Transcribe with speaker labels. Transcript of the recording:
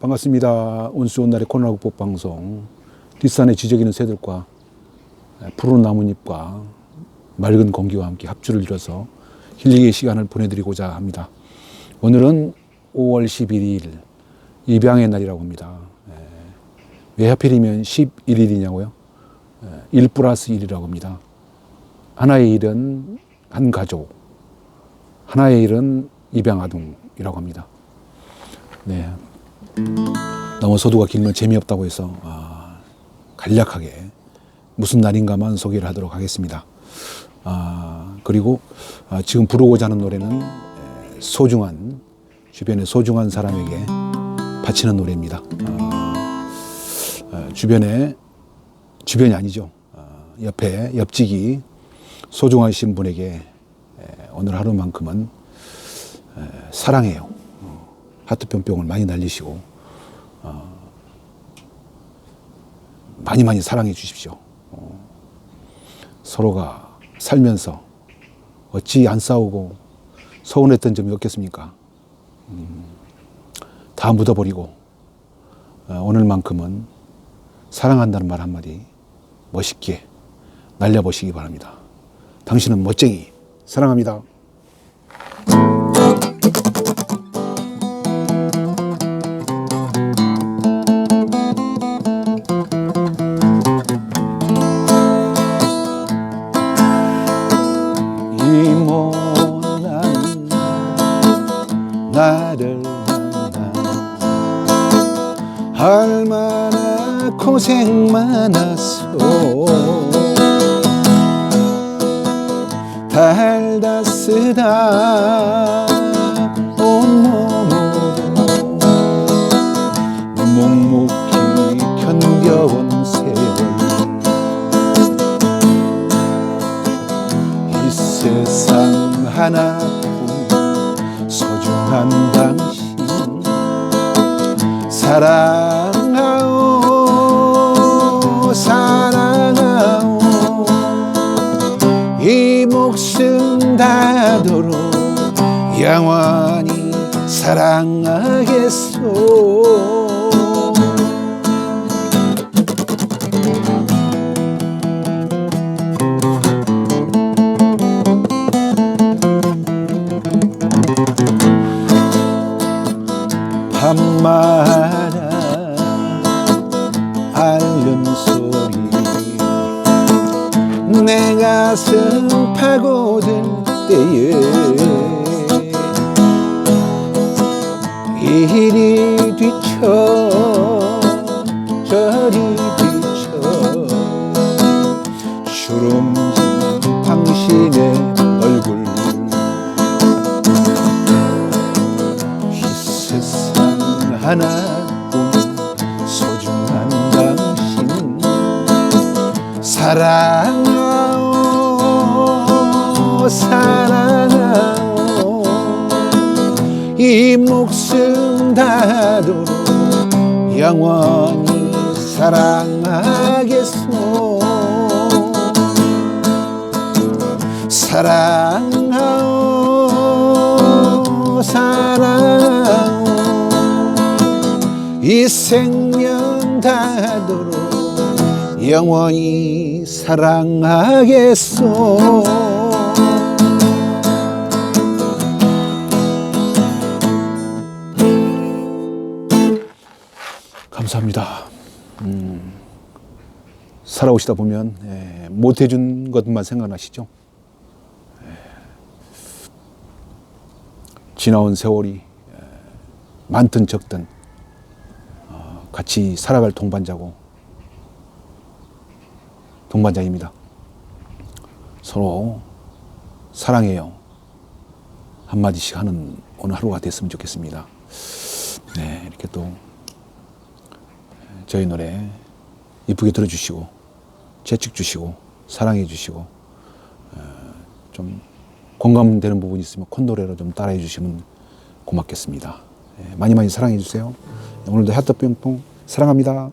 Speaker 1: 반갑습니다. 온수 온 날의 코로나 극복 방송. 뒷산에 지저귀는 새들과 푸른 나뭇잎과 맑은 공기와 함께 합주를 이뤄서 힐링의 시간을 보내드리고자 합니다. 오늘은 5월 11일 입양의 날이라고 합니다. 예. 왜 하필이면 11일이냐고요? 1 플러스 1이라고 합니다. 하나의 일은 한 가족, 하나의 일은 입양 아동이라고 합니다. 네. 너무 소두가 길면 재미없다고 해서 아, 간략하게 무슨 날인가만 소개를 하도록 하겠습니다. 아, 그리고 아, 지금 부르고자 하는 노래는 에, 소중한 주변의 소중한 사람에게 바치는 노래입니다. 아, 아, 주변에 주변이 아니죠. 아, 옆에 옆직이 소중하신 분에게 에, 오늘 하루만큼은 에, 사랑해요. 어, 하트병병을 많이 날리시고 어, 많이 많이 사랑해 주십시오. 어, 서로가 살면서 어찌 안 싸우고 서운했던 점이 없겠습니까? 음, 다 묻어버리고 어, 오늘만큼은 사랑한다는 말 한마디 멋있게 날려보시기 바랍니다. 당신은 멋쟁이 사랑합니다. 나를 만나 얼마나 고생 많았어 달다 쓰다 온몸으로 묵묵히 견뎌온 세월. 이 세상 하나 사랑하오 사랑하오. 이 목숨 다도록 영원히 사랑하겠소. 밤 내 가슴 파고들 때에 이리 뒤쳐 사랑하오 사랑하오. 이 목숨 다도록 영원히 사랑하겠소. 사랑하오 사랑하오. 이 생명 다도록 영원히 사랑하겠소 감사합니다. 음, 살아오시다 보면 예, 못 해준 것만 생각나시죠? 예, 지나온 세월이 예, 많든 적든 어, 같이 살아갈 동반자고 동반자입니다. 서로 사랑해요. 한마디씩 하는 오늘 하루가 됐으면 좋겠습니다. 네, 이렇게 또 저희 노래 이쁘게 들어주시고 재측 주시고 사랑해 주시고 어, 좀 공감되는 부분이 있으면 콘노래로 좀 따라해 주시면 고맙겠습니다. 예, 많이 많이 사랑해 주세요. 오늘도 하트 뿅뿅 사랑합니다.